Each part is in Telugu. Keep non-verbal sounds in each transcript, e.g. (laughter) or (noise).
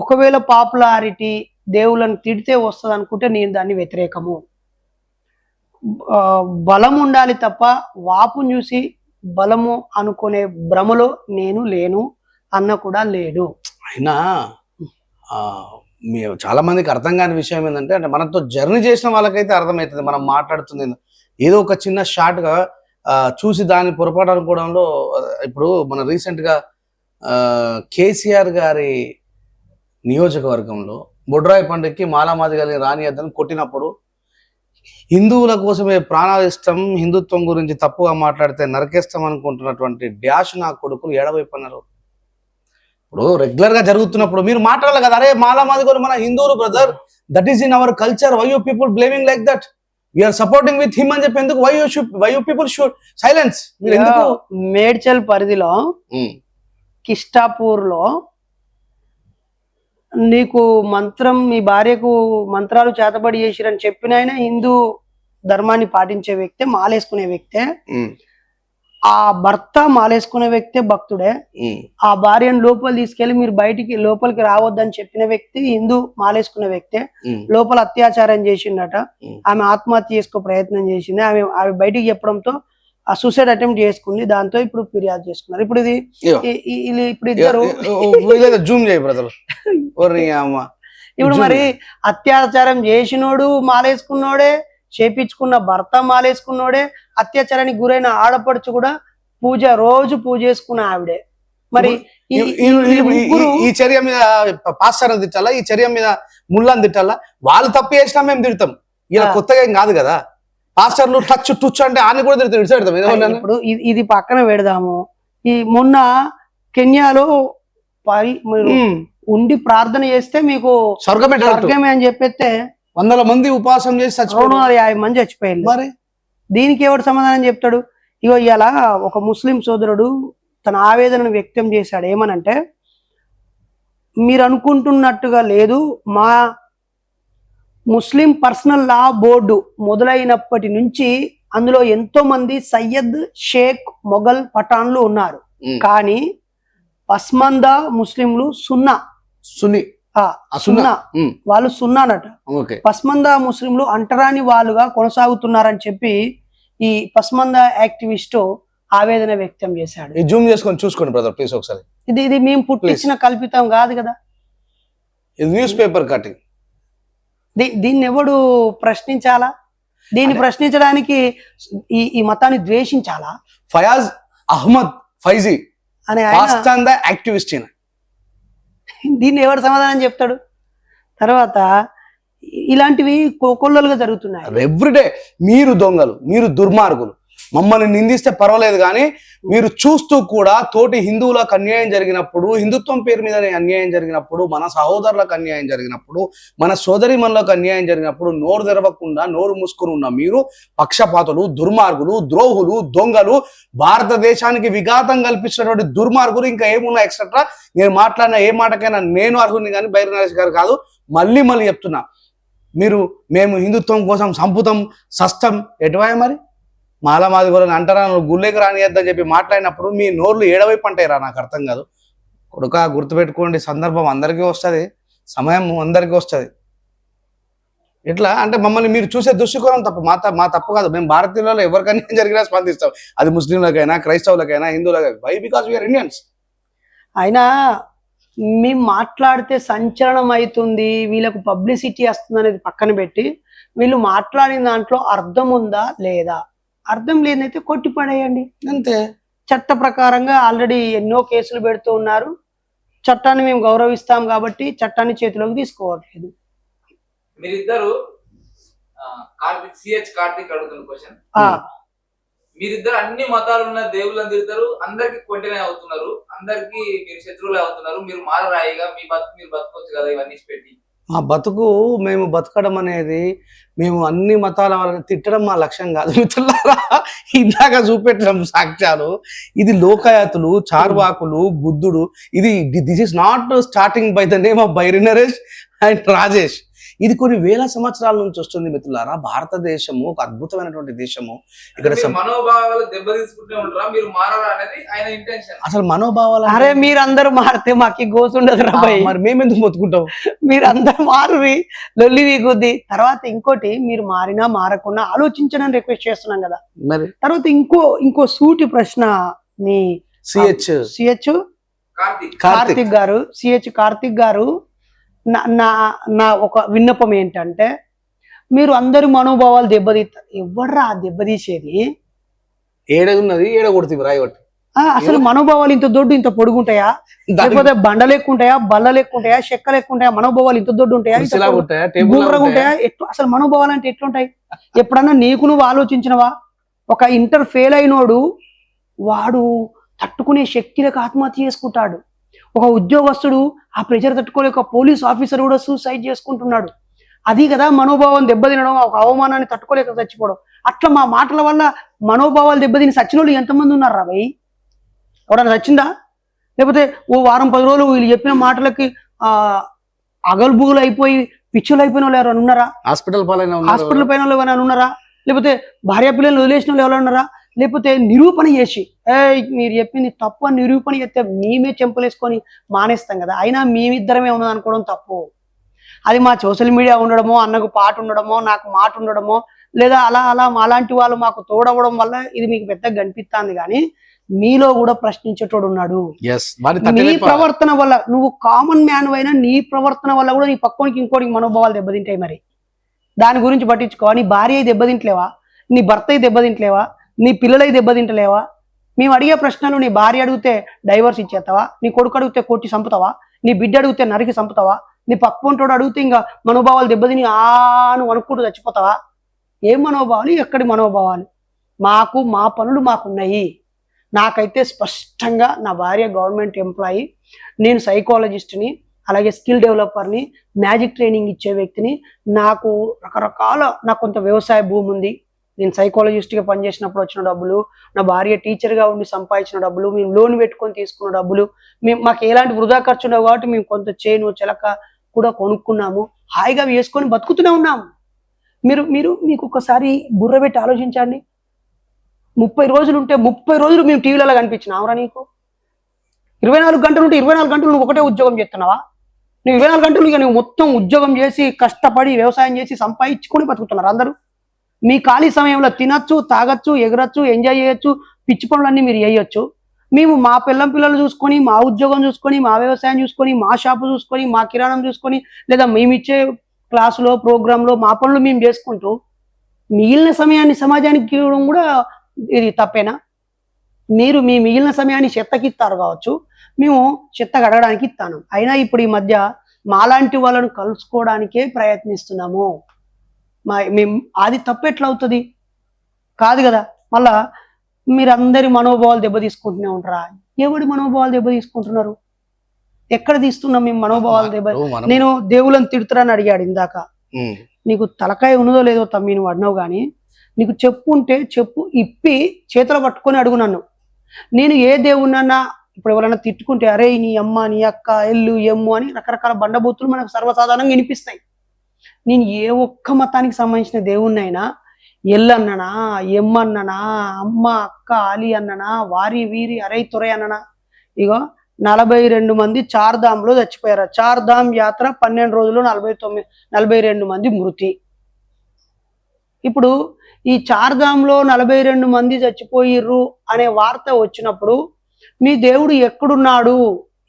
ఒకవేళ పాపులారిటీ దేవుళ్ళని తిడితే వస్తుంది అనుకుంటే నేను దాన్ని వ్యతిరేకము. బలం ఉండాలి తప్ప వాపును చూసి బలము అనుకునే భ్రమలో నేను లేను అన్న కూడా లేడు. అయినా మీ చాలా మందికి అర్థం కాని విషయం ఏంటంటే అంటే మనతో జర్నీ చేసిన వాళ్ళకైతే అర్థమవుతుంది మనం మాట్లాడుతుంది. ఏదో ఒక చిన్న షార్ట్గా చూసి దాన్ని పొరపాటు అనుకోవడంలో ఇప్పుడు మన రీసెంట్గా కేసీఆర్ గారి నియోజకవర్గంలో బొడ్రాయి పండుగకి మాలామాది గారిని రానియద్దని కొట్టినప్పుడు హిందువుల కోసమే ప్రాణాలు ఇష్టం హిందుత్వం గురించి తప్పుగా మాట్లాడితే నరకేస్తాం అనుకుంటున్నటువంటి డ్యాష్ నా కొడుకులు ఎడవైపు అన్నారు ఇప్పుడు రెగ్యులర్గా జరుగుతున్నప్పుడు మీరు మాట్లాడాలి కదా అరే మాలామాది కూడా మన హిందువులు brother that is in our culture why you people blaming like that you're supporting with him అని చెప్పి ఎందుకు why you should why you people should silence మీరు ఎందుకు? మేడ్చల్ పరిధిలో కిష్టాపూర్లో నీకు మంత్రం మీ భార్యకు మంత్రాలు చేతబడి చేసిరని చెప్పిన ఆయన హిందూ ధర్మాన్ని పాటించే వ్యక్తే మాలేసుకునే వ్యక్తే. ఆ భర్త మాలేసుకునే వ్యక్తే భక్తుడే. ఆ భార్యను లోపల తీసుకెళ్ళి మీరు బయటికి లోపలికి రావద్దని చెప్పిన వ్యక్తి హిందూ మాలేసుకునే వ్యక్తే. లోపల అత్యాచారం చేసిండట. ఆమె ఆత్మహత్య చేసుకో ప్రయత్నం చేసింది. ఆమె ఆమె బయటికి చెప్పడంతో ఆ సూసైడ్ అటెంప్ట్ చేసుకుంది. దాంతో ఇప్పుడు ఫిర్యాదు చేసుకున్నారు. ఇప్పుడు ఇది ఇప్పుడు ఇద్దరు జూమ్ చేయి బ్రదర్. (laughs) ఇప్పుడు మరి అత్యాచారం చేసినోడు మాలేసుకున్నోడే చేపించుకున్న భర్త మాలేసుకున్నోడే అత్యాచారానికి గురైన ఆడపడుచు కూడా పూజ రోజు పూజ చేసుకున్న ఆవిడే. మరి ఈ- చర్య మీద పాస్టర్ తిట్టాలా? ఈ చర్య మీద ముళ్ళని తిట్టాలా? వాళ్ళు తప్పు చేసినా మేము తిడతాం. ఇలా. కొత్తగా ఏం కాదు కదా. పాస్టర్లు టచ్ టుచ్ అంటే ఆయన కూడా తిడతాం ఇప్పుడు ఇది పక్కన పెడదాము. ఈ మొన్న కెన్యాలో ఉండి ప్రార్థన చేస్తే మీకు స్వర్గమే. స్వర్గమే అని చెప్పేస్తే వందల మంది ఉపవాసం చేసి వందల యాభై మంది చచ్చిపోయారు. మరి? దీనికి ఎవడు సమాధానం చెప్తాడు? ఇగో ఇవాళ ఒక ముస్లిం సోదరుడు తన ఆవేదనను వ్యక్తం చేశాడు. ఏమనంటే మీరు అనుకుంటున్నట్టుగా లేదు మా ముస్లిం పర్సనల్ లా బోర్డు మొదలైనప్పటి నుంచి అందులో ఎంతో మంది సయ్యద్ షేక్ మొఘల్ పఠాన్లు ఉన్నారు. కానీ పస్మందా ముస్లింలు సున్నా. ఆ సున్నా. వాళ్ళు సున్నానట. పస్మందా ముస్లింలు అంటరాని వాళ్ళుగా కొనసాగుతున్నారని చెప్పి ఈ పస్మందా యాక్టివిస్టు ఆవేదన వ్యక్తం చేశాడు. జూమ్ చేసుకొని చూసుకోండి బ్రదర్ ప్లీజ్ ఒకసారి. ఇది ఇది మేము పుట్టించిన కల్పితం కాదు కదా. Newspaper cutting. దీన్ని ఎవడు ప్రశ్నించాలా? దీన్ని ప్రశ్నించడానికి ఈ ఈ మతాన్ని ద్వేషించాలా? ఫయాజ్ అహ్మద్ ఫైజీ అని యాక్టివిస్ట్. దీన్ని ఎవడు సమాధానం చెప్తాడు? తర్వాత ఇలాంటివి కోకొల్లలుగా జరుగుతున్నాయి. ఎవ్రీడే మీరు దొంగలు మీరు దుర్మార్గులు. మమ్మల్ని నిందిస్తే పర్వాలేదు కానీ మీరు చూస్తూ కూడా తోటి హిందువులకు అన్యాయం జరిగినప్పుడు హిందుత్వం పేరు మీద అన్యాయం జరిగినప్పుడు మన సహోదరులకు అన్యాయం జరిగినప్పుడు మన సోదరిమణులకు అన్యాయం జరిగినప్పుడు నోరు తెరవకుండా నోరు మూసుకుని ఉన్న మీరు పక్షపాతులు దుర్మార్గులు ద్రోహులు దొంగలు భారతదేశానికి విఘాతం కల్పించినటువంటి దుర్మార్గులు ఇంకా ఏమున్నా ఎక్సెట్రా నేను మాట్లాడిన ఏ మాటకైనా నేను అర్హుని కానీ బైర నరేష్ గారు కాదు. మళ్ళీ మళ్ళీ చెప్తున్నా. మీరు మేము హిందుత్వం కోసం సంపుతం సస్తం ఎటువాయ మరి? మాల మాది కూడా అంటారా? నువ్వు గుళ్ళేకి రానియద్దని చెప్పి మాట్లాడినప్పుడు మీ నోర్లు ఏడవైపు అంటాయిరా? నాకు అర్థం కాదు. కొడుక గుర్తుపెట్టుకోండి సందర్భం అందరికీ వస్తుంది సమయం అందరికీ వస్తుంది. ఇట్లా అంటే మమ్మల్ని మీరు చూసే దృష్టికోణం తప్పు. మా మా తప్పు కాదు. మేము భారతీయులలో ఎవరికైనా (laughs) జరిగినా స్పందిస్తాం. అది ముస్లింలకైనా క్రైస్తవులకైనా హిందువులకైనా. Why because we are Indians అయినా మేము మాట్లాడితే సంచలనం అవుతుంది వీళ్ళకు పబ్లిసిటీ వస్తుంది అనేది పక్కన పెట్టి వీళ్ళు మాట్లాడిన దాంట్లో అర్థం ఉందా లేదా? అర్థం లేదైతే కొట్టి పడేయండి. అంతే. చట్ట ప్రకారంగా ఆల్రెడీ ఎన్నో కేసులు పెడుతూ ఉన్నారు. చట్టాన్ని మేము గౌరవిస్తాం కాబట్టి చట్టాన్ని చేతిలోకి తీసుకోవట్లేదు. మీరిద్దరు కార్తిక్ సిహెచ్ కార్తిక్ అడుగుతున్న క్వశ్చన్ ఆ, మీరిద్దరు అన్ని మతాలు ఉన్న దేవుళ్ళని తిరుగుతారు అందరికి కొంటనే అవుతున్నారు అందరికి మీరు శత్రువులే అవుతున్నారు మీరు మారరాయిగా మీ బతుకు మీరు బతకొచ్చు కదా ఇవన్నీ పెట్టి. మా బతుకు మేము బతకడం అనేది మేము అన్ని మతాల వాళ్ళని తిట్టడం మా లక్ష్యం కాదు మిత్రులారా. ఇందాక చూపెట్టడం సాక్ష్యాలు. ఇది లోకాయతులు చార్వాకులు బుద్ధుడు. ఇది this is not starting by the name of Bairi Naresh and Rajesh ఇది కొన్ని వేల సంవత్సరాల నుంచి వస్తుంది మిత్రులారా. భారతదేశము ఒక అద్భుతమైనటువంటి దేశము. ఇక్కడ మీరు మనోభావాలు దెబ్బ తీసుకుంటే ఉంటారా? మీరు మారరా అనేది ఆయన ఇంటెన్షన్ అసలు మనోభావాలు అరే మీరందరూ మారితే మాకు గోసు ఉండదు. మరి మేమెందుకు మొత్తుకుంటాం మీరు అందరు మారువి లొల్లి వీగుద్ది. తర్వాత ఇంకోటి మీరు మారినా మారకుండా ఆలోచించడానికి రిక్వెస్ట్ చేస్తున్నాం కదా. మరి? తర్వాత ఇంకో ఇంకో సూటి ప్రశ్న మీ సిహెచ్ సిహెచ్ కార్తీక్. కార్తిక్. కార్తిక్ గారు సిహెచ్ కార్తిక్ గారు నా నా నా ఒక విన్నపం ఏంటంటే మీరు అందరి మనోభావాలు దెబ్బతీస్తారు ఎవర్రా ఆ దెబ్బతీసేది? ఏడ ఉన్నది ఏడ కొడుతుంది రాయబట్టి అసలు మనోభావాలు ఇంత దొడ్డు ఇంత పొడుగుంటాయా? లేకపోతే బండ లెక్కుంటాయా బల్ల లెక్కుంటాయా చెక్క లెక్కుంటాయా మనోభావాలు ఇంత దొడ్డు ఉంటాయా ఉంటాయా అసలు మనోభావాలు అంటే ఎట్లుంటాయి? ఎప్పుడన్నా నీకు నువ్వు ఆలోచించినవా? ఒక ఇంటర్ ఫెయిల్ అయినోడు వాడు తట్టుకునే శక్తిలకు ఆత్మహత్య చేసుకుంటాడు. ఒక ఉద్యోగస్తుడు ఆ ప్రెషర్ తట్టుకోలేక పోలీస్ ఆఫీసర్ కూడా సూసైడ్ చేసుకుంటున్నాడు. అది కదా మనోభావం దెబ్బతినడం ఒక అవమానాన్ని తట్టుకోలేక చచ్చిపోవడం. అట్లా మా మాటల వల్ల మనోభావాలు దెబ్బతిని చచ్చిన వాళ్ళు ఎంతమంది ఉన్నారు రా భయ్ ఎవడన్నా చచ్చిందా లేకపోతే ఓ వారం పది రోజులు వీళ్ళు చెప్పిన మాటలకి ఆ అగల్బుగులు అయిపోయి పిచ్చులు అయిపోయిన వాళ్ళు ఎవరైనా ఉన్నారా? హాస్పిటల్. హాస్పిటల్ పైన వాళ్ళు ఎవరైనా ఉన్నారా? లేకపోతే భార్య పిల్లలు వదిలేసిన వాళ్ళు ఎవరైనా ఉన్నారా? లేకపోతే నిరూపణ చేసి ఏ మీరు చెప్పింది తప్పు అని నిరూపణ చేస్తే మేమే చెంపలేసుకొని మానేస్తాం కదా. అయినా మేమిద్దరమే ఉన్నది అనుకోవడం తప్పు. అది మా సోషల్ మీడియా ఉండడమో అన్నకు పాట ఉండడమో నాకు మాట ఉండడమో లేదా అలా అలా అలాంటి వాళ్ళు మాకు తోడవడం వల్ల ఇది మీకు పెద్దగా కనిపిస్తుంది కానీ మీలో కూడా ప్రశ్నించేటోడు ఉన్నాడు. నీ ప్రవర్తన వల్ల నువ్వు కామన్ మ్యాన్ అయినా నీ ప్రవర్తన వల్ల కూడా నీ పక్కోనికి ఇంకోటికి మనోభావాలు దెబ్బతింటాయి మరి. దాని గురించి పట్టించుకో. నీ భార్య దెబ్బతింటలేవా? నీ భర్త దెబ్బతింటలేవా? నీ పిల్లలై దెబ్బతింటలేవా మేము అడిగే ప్రశ్నలు నీ భార్య అడిగితే డైవర్స్ ఇచ్చేస్తావా? నీ కొడుకు అడిగితే కొట్టి చంపుతావా? నీ బిడ్డ అడిగితే నరికి చంపుతావా? నీ పక్కంటోడు అడిగితే ఇంకా మనోభావాలు దెబ్బతిని ఆ నువ్వు అనుకుంటూ చచ్చిపోతావా? ఏం మనోభావాలు? ఎక్కడి మనోభావాలు? మాకు మా పనులు మాకున్నాయి. నాకైతే స్పష్టంగా నా భార్య గవర్నమెంట్ ఎంప్లాయీ నేను సైకాలజిస్ట్ని అలాగే స్కిల్ డెవలపర్ని మ్యాజిక్ ట్రైనింగ్ ఇచ్చే వ్యక్తిని నాకు రకరకాల నాకు కొంత వ్యవసాయ భూమి ఉంది నేను సైకాలజిస్ట్గా పనిచేసినప్పుడు వచ్చిన డబ్బులు నా భార్య టీచర్గా ఉండి సంపాదించిన డబ్బులు మేము లోన్ పెట్టుకొని తీసుకున్న డబ్బులు మేము మాకు ఎలాంటి వృధా ఖర్చు ఉండవు కాబట్టి మేము కొంత చేను చిలక కూడా కొనుక్కున్నాము. హాయిగా వేసుకొని బతుకుతూనే ఉన్నాము. మీరు మీరు మీకు ఒకసారి బుర్ర పెట్టి ఆలోచించండి. ముప్పై రోజులు ఉంటే ముప్పై రోజులు మేము టీవీలలో కనిపించినావురా నీకు? ఇరవై నాలుగు గంటలు ఉంటే ఇరవై నాలుగు గంటలు నువ్వు ఒకటే ఉద్యోగం చేస్తున్నావా? నువ్వు ఇరవై నాలుగు గంటలు ఇక నువ్వు మొత్తం ఉద్యోగం చేసి కష్టపడి వ్యవసాయం చేసి సంపాదించుకొని బతుకుతున్నారు అందరూ. మీ ఖాళీ సమయంలో తినచ్చు తాగొచ్చు ఎగరచ్చు ఎంజాయ్ చేయొచ్చు పిచ్చి పనులన్నీ మీరు చేయొచ్చు. మేము మా పిల్లం పిల్లలు చూసుకొని మా ఉద్యోగం చూసుకొని మా వ్యవసాయం చూసుకొని మా షాపు చూసుకొని మా కిరాణం చూసుకొని లేదా మేము ఇచ్చే క్లాసులో ప్రోగ్రాంలో మా పనులు మేము చేసుకుంటూ మిగిలిన సమయాన్ని సమాజానికి ఇవ్వడం కూడా ఇది తప్పేనా? మీరు మీ మిగిలిన సమయాన్ని చెత్తకి ఇస్తారు కావచ్చు. మేము చెత్త కడగడానికి ఇస్తాను. అయినా ఇప్పుడు ఈ మధ్య మాలాంటి వాళ్ళను కలుసుకోవడానికే ప్రయత్నిస్తున్నాము. మా మేము అది తప్పు ఎట్లా అవుతుంది కాదు కదా. మళ్ళా మీరందరి మనోభావాలు దెబ్బ తీసుకుంటూనే ఉంటారా? ఎవడి మనోభావాలు దెబ్బ తీసుకుంటున్నారు ఎక్కడ తీస్తున్నాం మేము మనోభావాలు దెబ్బ? నేను దేవుళ్ళని తిడుతురని అడిగాడు ఇందాక. నీకు తలకాయ ఉన్నదో లేదో తమ్మి నువ్వు అడినావు కానీ నీకు చెప్పు ఉంటే చెప్పు ఇప్పి చేతులు పట్టుకొని అడుగు నన్ను. నేను ఏ దేవుణ్ణన్నా ఇప్పుడు ఎవరైనా తిట్టుకుంటే అరే నీ అమ్మ నీ అక్క ఎల్లు ఎమ్ము అని రకరకాల బండబూతులు మనకు సర్వసాధారణంగా వినిపిస్తాయి. నేను ఏ ఒక్క మతానికి సంబంధించిన దేవుణ్ణైనా ఎల్లన్ననా ఎమ్మన్ననా అమ్మ అక్క అలి అన్ననా వారి వీరి అరై తురై అన్ననా? ఇగో నలభై రెండు మంది చార్ధామ్లో చచ్చిపోయారు. చార్ధామ్ యాత్ర పన్నెండు రోజులు నలభై తొమ్మిది నలభై రెండు మంది మృతి. ఇప్పుడు ఈ చార్ధామ్లో నలభై రెండు మంది చచ్చిపోయిర్రు అనే వార్త వచ్చినప్పుడు మీ దేవుడు ఎక్కడున్నాడు?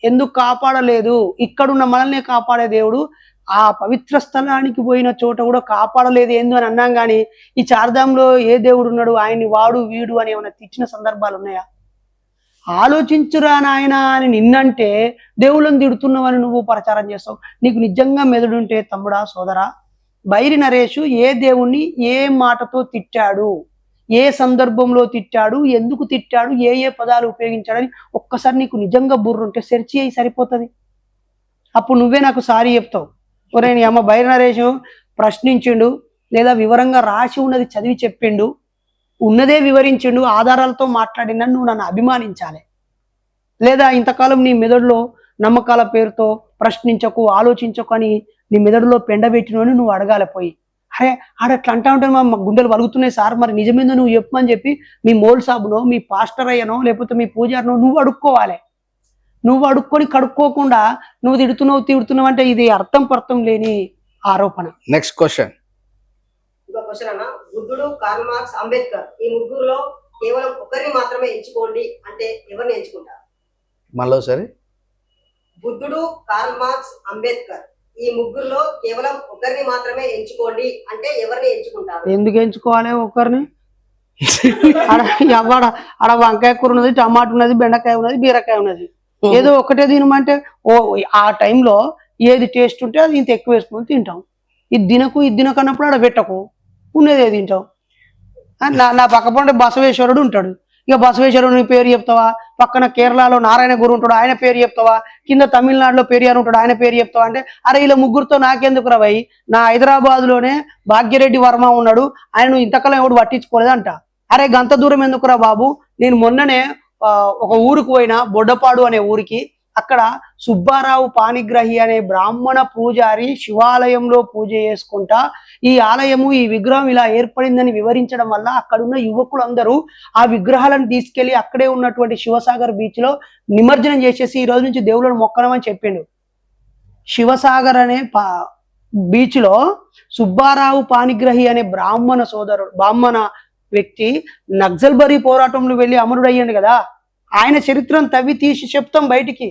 ఎందుకు కాపాడలేదు? ఇక్కడున్న మనల్ని కాపాడే దేవుడు ఆ పవిత్ర స్థలానికి పోయిన చోట కూడా కాపాడలేదు ఏందో అని అన్నాం కానీ ఈ చార్ధాంలో ఏ దేవుడు ఉన్నాడు? ఆయన్ని వాడు వీడు అని ఏమైనా తెచ్చిన సందర్భాలు ఉన్నాయా? ఆలోచించురా నాయన అని నిన్నంటే దేవుళ్ళని తిడుతున్నావని నువ్వు ప్రచారం చేస్తావు. నీకు నిజంగా మెదడుంటే తమ్ముడా సోదరా బైరి నరేషు ఏ దేవుణ్ణి ఏ మాటతో తిట్టాడు? ఏ సందర్భంలో తిట్టాడు? ఎందుకు తిట్టాడు? ఏ ఏ పదాలు ఉపయోగించాడని ఒక్కసారి నీకు నిజంగా బుర్రుంటే సెర్చ్ అయి సరిపోతుంది. అప్పుడు నువ్వే నాకు సారీ చెప్తావు. ఒరే నీ అమ్మ బైరి ప్రశ్నించిండు లేదా వివరంగా రాసి ఉన్నది చదివి చెప్పిండు. ఉన్నదే వివరించిండు ఆధారాలతో మాట్లాడిన నువ్వు నన్ను అభిమానించాలి. లేదా ఇంతకాలం నీ మెదడులో నమ్మకాల పేరుతో ప్రశ్నించకు ఆలోచించకు అని నీ మెదడులో పెండబెట్టినని నువ్వు అడగాలి పోయి. అరే ఆడ అట్లా అంటా ఉంటే మా మా గుండెలు వలుగుతున్నాయి సార్. మరి నిజమేందో నువ్వు చెప్పమని చెప్పి మీ మోల్ సాబునో మీ పాస్టర్ అయ్యనో లేకపోతే మీ పూజారినో నువ్వు అడుక్కోవాలి. నువ్వు అడుక్కొని కడుక్కోకుండా నువ్వు తిడుతున్నావు తిడుతున్నావు అంటే ఇది అర్థం పర్థం లేని ఆరోపణ. నెక్స్ట్ క్వశ్చన్ ఇంకో క్వశ్చన్ అన్న. బుద్ధుడు కార్ల్ మార్క్స్ అంబేద్కర్ ఈ ముగ్గురులో కేవలం ఒకరిని మాత్రమే ఎంచుకోండి అంటే ఎవరిని ఎంచుకుంటారు? మళ్ళీ సరే బుద్ధుడు కార్ల్ మార్క్స్ అంబేద్కర్ ఈ ముగ్గురులో కేవలం ఒకరిని మాత్రమే ఎంచుకోండి అంటే ఎవరిని ఎంచుకుంటారు? ఎందుకు ఎంచుకోవాలి ఒకరిని? ఎవ్వడ ఆడ వంకాయ కూర ఉన్నది టమాటా ఉన్నది బెండకాయ ఉన్నది బీరకాయ ఉన్నది. ఏదో ఒకటే తినమంటే ఓ ఆ టైంలో ఏది టేస్ట్ ఉంటే అది ఇంత ఎక్కువ వేసుకొని తింటాం. ఇది దినకు ఇది దినకన్నప్పుడు ఆడ పెట్టకు. ఉన్నదే తింటాం నా నా పక్క పంటే బసవేశ్వరుడు ఉంటాడు. ఇక బసవేశ్వరుని పేరు చెప్తావా? పక్కన కేరళలో నారాయణ గురు ఉంటాడు ఆయన పేరు చెప్తావా? కింద తమిళనాడులో పెరియార్ ఉంటాడు ఆయన పేరు చెప్తావా? అంటే అరే ఇలా ముగ్గురుతో నాకెందుకు రవై నా హైదరాబాద్లోనే భాగ్యరెడ్డి వర్మ ఉన్నాడు ఆయన ఇంతకాలం ఎవడు పట్టించుకోలేదంట. అరే గంత దూరం ఎందుకురా బాబు? నేను మొన్ననే ఒక ఊరికి పోయినా బొడ్డపాడు అనే ఊరికి అక్కడ సుబ్బారావు పానిగ్రహి అనే బ్రాహ్మణ పూజారి శివాలయంలో పూజ చేసుకుంటా ఈ ఆలయము ఈ విగ్రహం ఇలా ఏర్పడిందని వివరించడం వల్ల అక్కడున్న యువకులందరూ ఆ విగ్రహాలను తీసుకెళ్ళి అక్కడే ఉన్నటువంటి శివసాగర్ బీచ్లో నిమజ్జనం చేసేసి ఈ రోజు నుంచి దేవుళ్ళని మొక్కడమని చెప్పిండు. శివసాగర్ అనే పా బీచ్లో సుబ్బారావు పానిగ్రహి అనే బ్రాహ్మణ సోదరుడు బ్రాహ్మణ వ్యక్తి నక్సల్బరీ పోరాటంలో వెళ్ళి అమరుడు అయ్యాడు కదా. ఆయన చరిత్రను తవ్వి తీసి చెప్తాం బయటికి.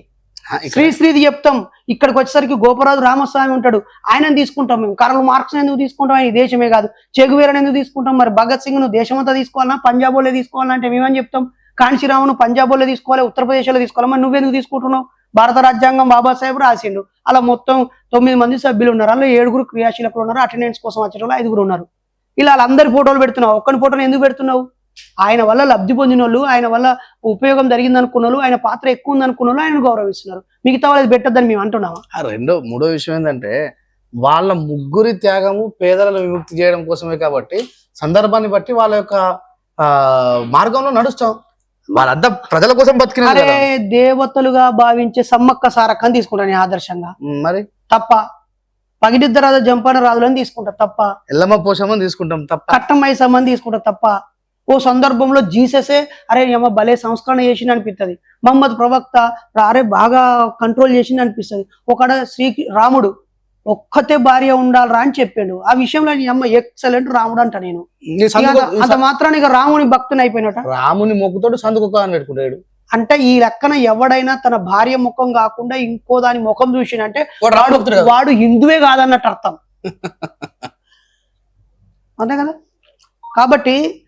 శ్రీ శ్రీది చెప్తాం. ఇక్కడికి వచ్చేసరికి గోపరాజు రామస్వామి ఉంటాడు. ఆయనను తీసుకుంటాం మేము. కరల్ మార్క్స్ ఎందుకు తీసుకుంటాం? ఆయన దేశమే కాదు. చెగువీరని ఎందుకు తీసుకుంటాం? మరి భగత్ సింగ్ను దేశమంతా తీసుకోవాలన్నా పంజాబ్ వాళ్ళే తీసుకోవాలంటే మేమని చెప్తాం? కాంశీరామును పంజాబ్ వాళ్ళే తీసుకోవాలి ఉత్తరప్రదేశ్లో తీసుకోవాలి. మరి నువ్వెందుకు తీసుకుంటున్నావు? భారత రాజ్యాంగం బాబాసాహెబ్ రాసిండు. అలా మొత్తం తొమ్మిది మంది సభ్యులు ఉన్నారు. అలా ఏడుగురు క్రియాశీలకులు ఉన్నారు. అటెండెన్స్ కోసం వాళ్ళు ఐదుగురు ఉన్నారు. ఇలా వాళ్ళందరి ఫోటోలు పెడుతున్నావు. ఒక్కని ఫోటోలు ఎందుకు పెడుతున్నావు? ఆయన వల్ల లబ్ధి పొందిన వాళ్ళు ఆయన వల్ల ఉపయోగం జరిగింది అనుకున్న వాళ్ళు ఆయన పాత్ర ఎక్కువ ఉంది అనుకున్న వాళ్ళు ఆయన గౌరవిస్తున్నారు. మిగతా వాళ్ళది పెట్టద్దని మేము అంటున్నామా? ఆ రెండో మూడో విషయం ఏంటంటే వాళ్ళ ముగ్గురి త్యాగము పేదలను విముక్తి చేయడం కోసమే కాబట్టి సందర్భాన్ని బట్టి వాళ్ళ యొక్క ఆ మార్గంలో నడుస్తాం. వాళ్ళంతా ప్రజల కోసం కదా. దేవతలుగా భావించే సమ్మక్క సారక్కని తీసుకుంటా నేను ఆదర్శంగా. మరి? తప్ప పగిడిద్దరాజు జంపన రాజులని తీసుకుంటా తప్ప. ఎల్లమ్మ పోషమని తీసుకుంటాం తప్ప. కట్టమై సంబంధి తీసుకుంటా తప్ప. ఓ సందర్భంలో జీససే అరే ఏమో భలే సంస్కరణ చేసింది అనిపిస్తుంది మహమ్మద్ ప్రవక్త అరే బాగా కంట్రోల్ చేసింది అనిపిస్తుంది. ఒకడ శ్రీ రాముడు ఒక్కతే భార్య ఉండాలరా అని చెప్పిండు. ఆ విషయంలో అమ్మ ఎక్సలెంట్ రాముడు అంట నేను. అంత- మాత్రాన్ని ఇక రాముని భక్తుని అయిపోయినట. రాముని మొక్కుతోటి సందుకు పెట్టుకుంటాడు. అంటే ఈ లెక్కన ఎవడైనా తన భార్య ముఖం కాకుండా ఇంకో దాని ముఖం చూసినంటే వాడు హిందువే కాదన్నట్టు అర్థం. అంతే కదా? కాబట్టి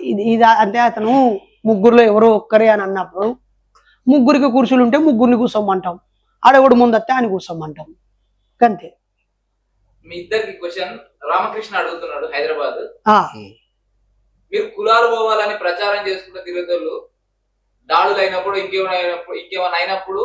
ఇది ఇది అంటే అతను ముగ్గురులో ఎవరో ఒక్కరే అని అన్నప్పుడు ముగ్గురికి కుర్చీలు ఉంటే ముగ్గురిని కూర్చోమంటాం. ఆడెవడు ముందత్తే అని కూర్చోమంటాం. అంతే మీ ఇద్దరికి క్వశ్చన్ రామకృష్ణ అడుగుతున్నాడు హైదరాబాద్. ఆ, మీరు కులాలు పోవాలని ప్రచారం చేసుకుంటూ తిరుగుతోళ్ళు దాడులు అయినప్పుడు ఇంకేమైనా అయినప్పుడు ఇంకేమైనా అయినప్పుడు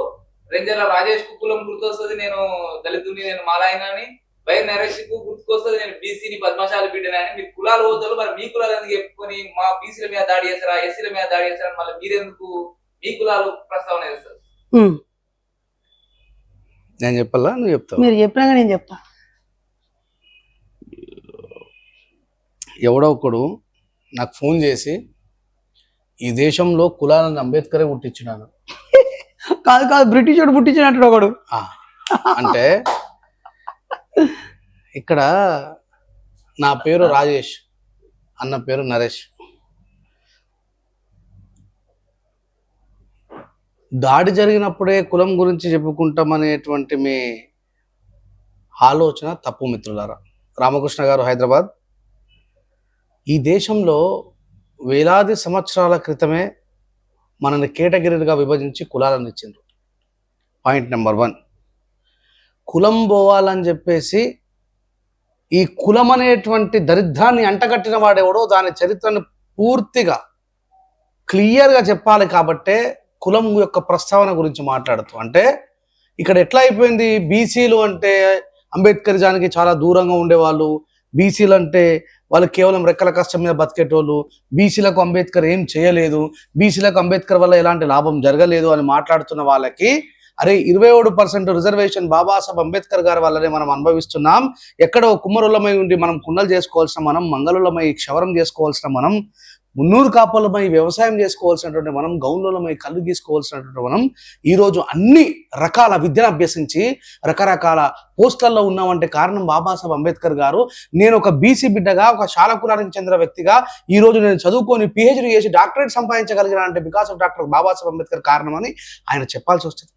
రెంజర్ల రాజేష్కు కులం గుర్తొస్తుంది నేను దళితుని నేను మాలాయన అని బై నరేష్కు గుర్తుకొస్తుంది నేను బీసీని పద్మశాలి బిడ్డని అని మీరు కులాలు పోతారు మరి మీ కులాలు ఎందుకు చెప్పుకొని మా బీసీల మీద దాడి చేస్తారా ఎస్సీల మీద దాడి చేస్తారా మళ్ళీ మీరెందుకు మీ కులాలు ప్రస్తావన చేస్తారు నేను చెప్పాలా? నువ్వు చెప్తావు? మీరు చెప్పినాక నేను చెప్తా. ఎవడో ఒకడు నాకు ఫోన్ చేసి ఈ దేశంలో కులాలను అంబేద్కరే పుట్టించినాను కాదు కాదు బ్రిటిష్ వాడు పుట్టించినట్టు ఒకడు. అంటే ఇక్కడ నా పేరు రాజేష్ అన్న పేరు నరేష్. దాడి జరిగినప్పుడే కులం గురించి చెప్పుకుంటామనేటువంటి మీ ఆలోచన తప్పు మిత్రులారా. రామకృష్ణ గారు హైదరాబాద్. ఈ దేశంలో వేలాది సంవత్సరాల క్రితమే మనని కేటగిరీలుగా విభజించి కులాలను ఇచ్చిండ్రు. పాయింట్ నెంబర్ వన్ కులం పోవాలని చెప్పేసి ఈ కులం అనేటువంటి దరిద్రాన్ని అంటగట్టిన వాడెవడో దాని చరిత్రను పూర్తిగా క్లియర్గా చెప్పాలి కాబట్టే కులం యొక్క ప్రస్తావన గురించి మాట్లాడుతూ. అంటే ఇక్కడ ఎట్లా అయిపోయింది? బీసీలు అంటే అంబేద్కర్ జానికి చాలా దూరంగా ఉండేవాళ్ళు. బీసీలు అంటే వాళ్ళు కేవలం రెక్కల కష్టం మీద బతికేటోళ్ళు బీసీలకు అంబేద్కర్ ఏం చేయలేదు బీసీలకు అంబేద్కర్ వల్ల ఎలాంటి లాభం జరగలేదు అని మాట్లాడుతున్న వాళ్ళకి అరే ఇరవై ఏడు పర్సెంట్ రిజర్వేషన్ బాబాసాహెబ్ అంబేద్కర్ గారి వల్లనే మనం అనుభవిస్తున్నాం. ఎక్కడో కుమ్మరులమై ఉండి మనం కుండలు చేసుకోవాల్సిన మనం మంగళులమై క్షవరం చేసుకోవాల్సిన మనం మున్నూరు కాపలమై వ్యవసాయం చేసుకోవాల్సినటువంటి మనం గౌన్లమై కళ్ళు గీసుకోవాల్సినటువంటి మనం ఈరోజు అన్ని రకాల విద్యను అభ్యసించి రకరకాల పోస్టులలో ఉన్నామంటే కారణం బాబాసాహెబ్ అంబేద్కర్ గారు. నేను ఒక బీసీ బిడ్డగా ఒక శాలకులానికి చెందిన వ్యక్తిగా ఈ రోజు నేను చదువుకొని పిహెచ్డీ చేసి డాక్టరేట్ సంపాదించగలిగిన అంటే because of doctor Babasaheb Ambedkar కారణమని ఆయన చెప్పాల్సి వస్తుంది.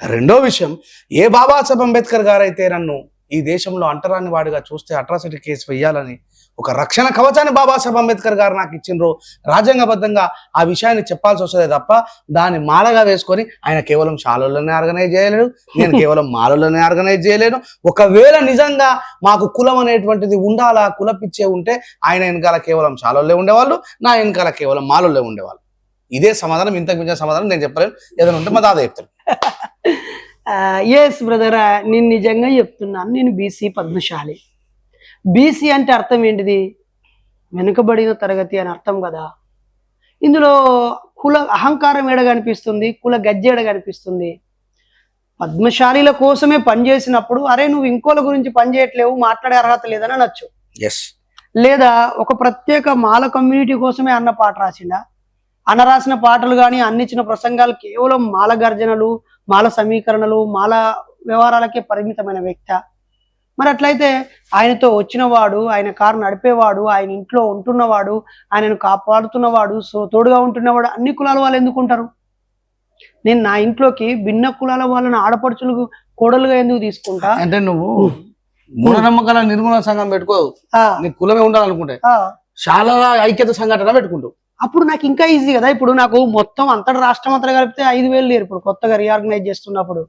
రెండో విషయం ఏ బాబాసాహెబ్ అంబేద్కర్ గారు అయితే నన్ను ఈ దేశంలో అంటరాని వాడిగా చూస్తే అట్రాసిటీ కేసు వేయాలని ఒక రక్షణ కవచాన్ని బాబాసాహెబ్ అంబేద్కర్ గారు నాకు ఇచ్చిండ్రు. రాజ్యాంగబద్ధంగా ఆ విషయాన్ని చెప్పాల్సి వస్తుంది తప్ప దాన్ని మాలగా వేసుకొని ఆయన కేవలం శాలలోనే ఆర్గనైజ్ చేయలేడు నేను కేవలం మాలలోనే ఆర్గనైజ్ చేయలేను. ఒకవేళ నిజంగా మాకు కులం అనేటువంటిది ఉండాలా కులపిచ్చే ఉంటే ఆయన వెనకాల కేవలం శాలల్లో ఉండేవాళ్ళు నా వెనకాల కేవలం మాలల్లో ఉండేవాళ్ళు. ఇదే సమాధానం ఇంతకు మించిన సమాధానం నేను చెప్పలేను. ఏదైనా ఉంటే మా దాదా చెప్తాను ఎస్ బ్రదర్ నేను నిజంగా చెప్తున్నాను. నేను బీసీ పద్మశాలి. బీసీ అంటే అర్థం ఏంటిది? వెనుకబడిన తరగతి అని అర్థం కదా? ఇందులో కుల అహంకారం ఏడ కనిపిస్తుంది? కుల గజ్జె ఏడ కనిపిస్తుంది? పద్మశాలీల కోసమే పనిచేసినప్పుడు అరే నువ్వు ఇంకోల గురించి పనిచేయట్లేవు మాట్లాడే అర్హత లేదని అనొచ్చు. ఎస్ లేదా ఒక ప్రత్యేక మాల కమ్యూనిటీ కోసమే అన్న పాట రాసిండా? అన్న రాసిన పాటలు కానీ అన్నిచ్చిన ప్రసంగాలు కేవలం మాల గర్జనలు మాల సమీకరణలు మాల వ్యవహారాలకే పరిమితమైన వ్యక్తి. మరి అట్లయితే ఆయనతో వచ్చినవాడు ఆయన కారు నడిపేవాడు ఆయన ఇంట్లో ఉంటున్నవాడు ఆయనను కాపాడుతున్నవాడు సో తోడుగా ఉంటున్నవాడు అన్ని కులాల వాళ్ళు ఎందుకు ఉంటారు? నేను నా ఇంట్లోకి భిన్న కులాల వాళ్ళని ఆడపడుచులు కోడలుగా ఎందుకు తీసుకుంటా? అంటే నువ్వు మూఢనమ్మకాల నిర్మూలన సంఘం పెట్టుకో. నీ కులమే ఉండాలనుకుంటే. చాలా ఐక్యత సంఘటన పెట్టుకుంటావు అప్పుడు నాకు ఇంకా ఈజీ కదా. ఇప్పుడు నాకు మొత్తం అంతటి రాష్ట్రం అంతా కలిపితే ఐదు వేలు లేరు. ఇప్పుడు కొత్తగా రీఆర్గనైజ్ చేస్తున్నప్పుడు.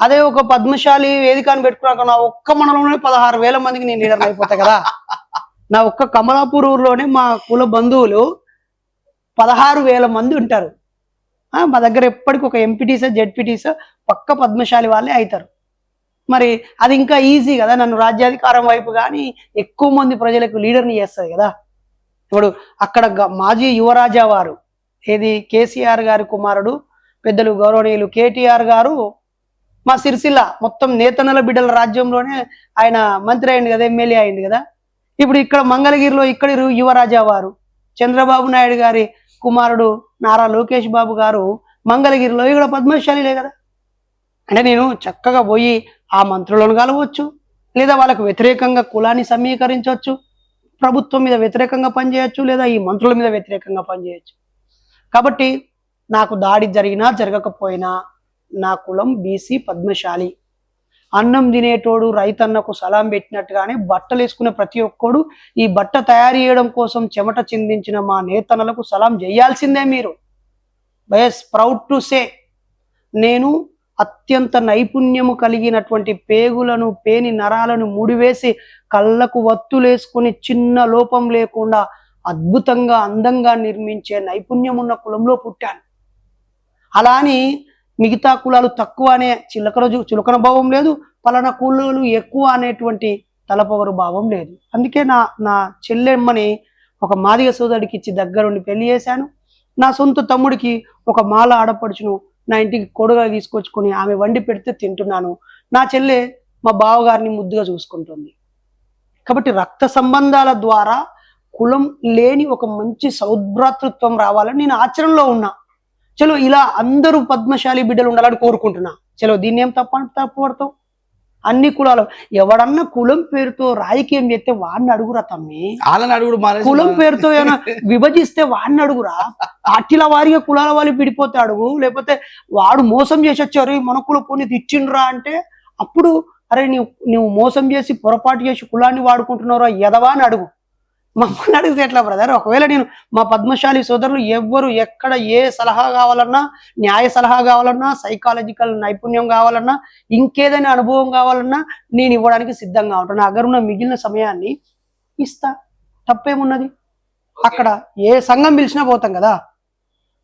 అదే ఒక పద్మశాలి వేదికను పెట్టుకున్నాక నా ఒక్క మండలంలోనే పదహారు వేల మందికి నేను లీడర్ అయిపోతా కదా. నా ఒక్క కమలాపూర్ ఊర్లోనే మా కుల బంధువులు పదహారు వేల మంది ఉంటారు. మా దగ్గర ఎప్పటికి ఒక ఎంపీటీస్ జెడ్పీటీస పక్క పద్మశాలి వాళ్ళే అవుతారు మరి అది ఇంకా ఈజీ కదా నన్ను రాజ్యాధికారం వైపు కానీ ఎక్కువ మంది ప్రజలకు లీడర్ని చేస్తుంది కదా. ఇప్పుడు అక్కడ మాజీ యువరాజా వారు ఏది కేసీఆర్ గారి కుమారుడు పెద్దలు గౌరవనీయులు కేటీఆర్ గారు మా సిరిసిల్ల మొత్తం నేతన్నల బిడ్డల రాజ్యంలోనే ఆయన మంత్రి అయింది కదా ఎమ్మెల్యే అయింది కదా. ఇప్పుడు ఇక్కడ మంగళగిరిలో ఇక్కడ యువరాజా వారు. చంద్రబాబు నాయుడు గారి కుమారుడు నారా లోకేష్ బాబు గారు మంగళగిరిలో ఇక్కడ పద్మశాలిలే కదా. అంటే నేను చక్కగా పోయి ఆ మంత్రులను కలవచ్చు లేదా వాళ్ళకు వ్యతిరేకంగా కులాన్ని సమీకరించవచ్చు ప్రభుత్వం మీద వ్యతిరేకంగా పనిచేయచ్చు లేదా ఈ మంత్రుల మీద వ్యతిరేకంగా పనిచేయచ్చు కాబట్టి నాకు దాడి జరిగినా జరగకపోయినా నా కులం బీసీ పద్మశాలి. అన్నం తినేటోడు రైతన్నకు సలాం పెట్టినట్టుగానే బట్టలు వేసుకునే ప్రతి ఒక్కడు ఈ బట్ట తయారు చేయడం కోసం చెమట చిందించిన మా నేతన్నలకు సలాం చేయాల్సిందే మీరు. బయస్ ప్రౌడ్ టు సే. నేను అత్యంత నైపుణ్యము కలిగినటువంటి పేగులను పేని నరాలను ముడివేసి కళ్ళకు వత్తులేసుకుని చిన్న లోపం లేకుండా అద్భుతంగా అందంగా నిర్మించే నైపుణ్యం ఉన్న కులంలో పుట్టాను. అలా అని మిగతా కులాలు తక్కువ అనే చిలకన చులకన భావం లేదు పలానా కులాలు ఎక్కువ అనేటువంటి తలపవరు భావం లేదు. అందుకే నా నా చెల్లెమ్మని ఒక మాదిగ సోదరుడికి ఇచ్చి దగ్గరుండి పెళ్ళి చేశాను. నా సొంత తమ్ముడికి ఒక మాల ఆడపడుచును నా ఇంటికి కొడుగా తీసుకొచ్చుకొని ఆమె వండి పెడితే తింటున్నాను. నా చెల్లె మా బావగారిని ముద్దుగా చూసుకుంటుంది. కాబట్టి రక్త సంబంధాల ద్వారా కులం లేని ఒక మంచి సౌభ్రాతృత్వం రావాలని నేను ఆచరణలో ఉన్నా. చలో ఇలా అందరూ పద్మశాలి బిడ్డలు ఉండాలని కోరుకుంటున్నా. చలో దీన్ని ఏం తప్ప తప్పు పడతావు? అన్ని కులాలు. ఎవడన్నా కులం పేరుతో రాజకీయం చేస్తే వాడిని అడుగురా తమ్మి. వాళ్ళని అడుగుడు కులం పేరుతో ఏమైనా విభజిస్తే వాడిని అడుగురా. పార్టీల వారిగా కులాల వాళ్ళు విడిపోతే అడుగు. లేకపోతే వాడు మోసం చేసి వచ్చారు మన కుల పోనీ ఇచ్చిండ్రా అంటే అప్పుడు అరే నువ్వు నువ్వు మోసం చేసి పొరపాటు చేసి కులాన్ని వాడుకుంటున్నారా ఎదవా అని అడుగు. మమ్మల్ని అడిగితే ఎట్లా బ్రదర్ ఒకవేళ నేను మా పద్మశాలి సోదరులు ఎవ్వరు ఎక్కడ ఏ సలహా కావాలన్నా న్యాయ సలహా కావాలన్నా సైకాలజికల్ నైపుణ్యం కావాలన్నా ఇంకేదైనా అనుభవం కావాలన్నా నేను ఇవ్వడానికి సిద్ధంగా ఉంటాను. నా దగ్గర ఉన్న మిగిలిన సమయాన్ని ఇస్తా. తప్పేమున్నది? అక్కడ ఏ సంఘం పిలిచినా పోతాం కదా?